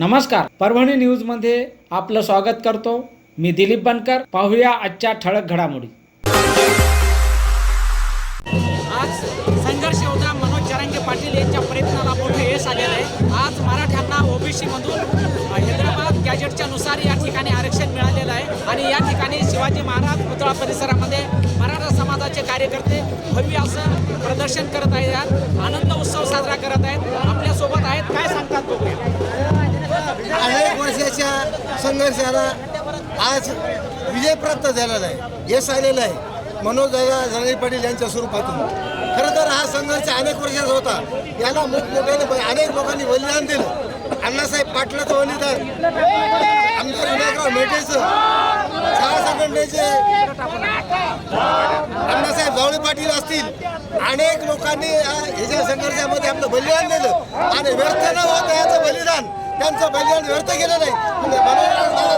नमस्कार. परभणी न्यूजमध्ये आपलं स्वागत करतो. मी दिलीप बनकर. पाहूया आजच्या ठळक घडामोडी. आज संघर्ष योद्धा मनोज जरांगे पाटील यांच्या प्रयत्नाला मोठं यश आलेलं आहे. आज मराठ्यांना ओबीसी मधून हैदराबाद गॅजेटच्या नुसार या ठिकाणी आरक्षण मिळालेलं आहे. आणि या ठिकाणी शिवाजी महाराज पुतळा परिसरामध्ये मराठा समाजाचे कार्यकर्ते भव्य असं प्रदर्शन करत आहेत. आनंद उत्सव साजरा करत आहेत. आपल्यासोबत आहेत. काय सांगतात बघूया. अनेक संघर्षाला आज विजय प्राप्त झालेला आहे. यश आलेलं आहे. मनोज दादा जनाई पाटील यांच्या स्वरूपातून. खरं तर हा संघर्ष अनेक वर्षाचा होता. याला मोठमोठ्याने अनेक लोकांनी बलिदान दिलं. अण्णासाहेब पाटलाचं बलिदान. आमदार विनायकराव मेटेचं. शाळा संघटनेचे अण्णासाहेब जावळे पाटील असतील. अनेक लोकांनी ह्याच्या संघर्षामध्ये आपलं बलिदान दिलं. आणि व्यर्थ न होतं याचं बलिदान त्यांचं बलिदान व्यर्थ केलं नाही म्हणजे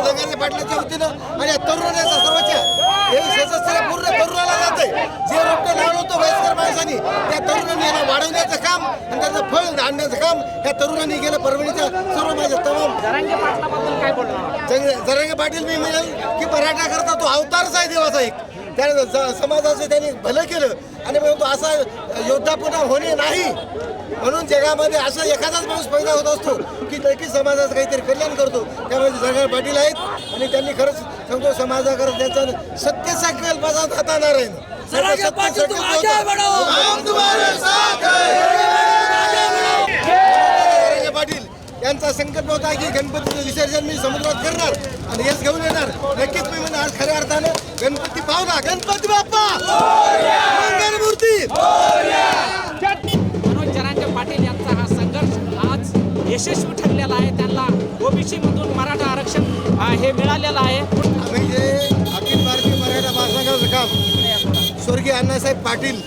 जगाचे पाटलाच्या वतीनं आणि तरुणाच्या सर्वच्या हे सशस्त्र पूर्ण तरुणाला जाते जे रोपटे लावलं होतं वयस्कर माणसांनी त्या तरुणांनी याला वाढवण्याचं काम आणि त्याचं फळ आणण्याचं काम या तरुणांनी केलं. परभणीच्या सर्व माझ्या तमाम जरांगे पाटील मी म्हणेल की मराठा करता तो अवतारच आहे देवाचा एक. त्याने ज- समाजाचं त्यांनी भलं केलं. आणि म्हणतो असा योद्धा पुन्हा होणे नाही. म्हणून जगामध्ये असा एखादाच माणूस पैदा होत असतो की नक्की समाजाचं काहीतरी कल्याण करतो. त्यामुळे जरांगे पाटील आहेत आणि त्यांनी खरंच सांगतो समाजाकडे त्याचा सत्य संकल्पाचा हाता. नारायण पाटील यांचा संकल्प होता की गणपतीचं विसर्जन मी समुद्रात करणार आणि हेच घेऊन येणार. नक्कीच मी आज खऱ्या अर्थानं गणपती पावला गणपती बाप्पा! मंगलमूर्ती मनोज जरांगे पाटील यांचा हा संघर्ष आज यशस्वी ठरलेला आहे. त्यांना ओबीसी मधून मराठा आरक्षण हे मिळालेलं आहे. आम्ही जे अखिल भारतीय मराठा महासंघाचं काम स्वर्गीय अण्णासाहेब पाटील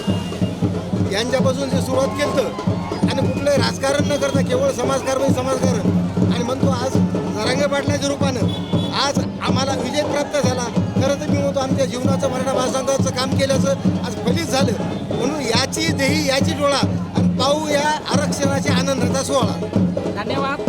यांच्यापासून जे सुरुवात केलं आणि कुठलंही राजकारण न करता केवळ समाजकारण समाजकारण आणि म्हणतो आज जरांगे पाटलाच्या रूपानं म्हणतो मराठा भाषांतराचं काम केल्याचं आज फलित झालं. म्हणून याची देही याची डोळा आणि पाहू या आरक्षणाच्या आनंदाचा सोहळा. धन्यवाद.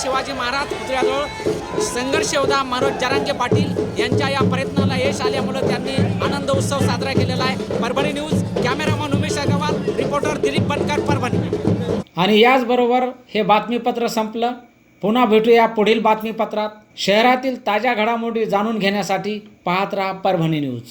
शिवाजी महाराज पुतळ्याजवळ संघर्ष योद्धा मनोज जरांगे पाटील यांच्या या प्रयत्नाला यश आल्यामुळे त्यांनी आनंद उत्सव साजरा केलेला आहे. Parbhani news cameraman Umesh Agarwal reporter Dilip Bankar Parbhani. आणि याचबरोबर हे बातमीपत्र संपलं. पुन्हा भेटूया पुढील बातमीपत्रात. शहरातील ताज्या घडामोडी जाणून घेण्यासाठी पाहत राहा परभणी न्यूज.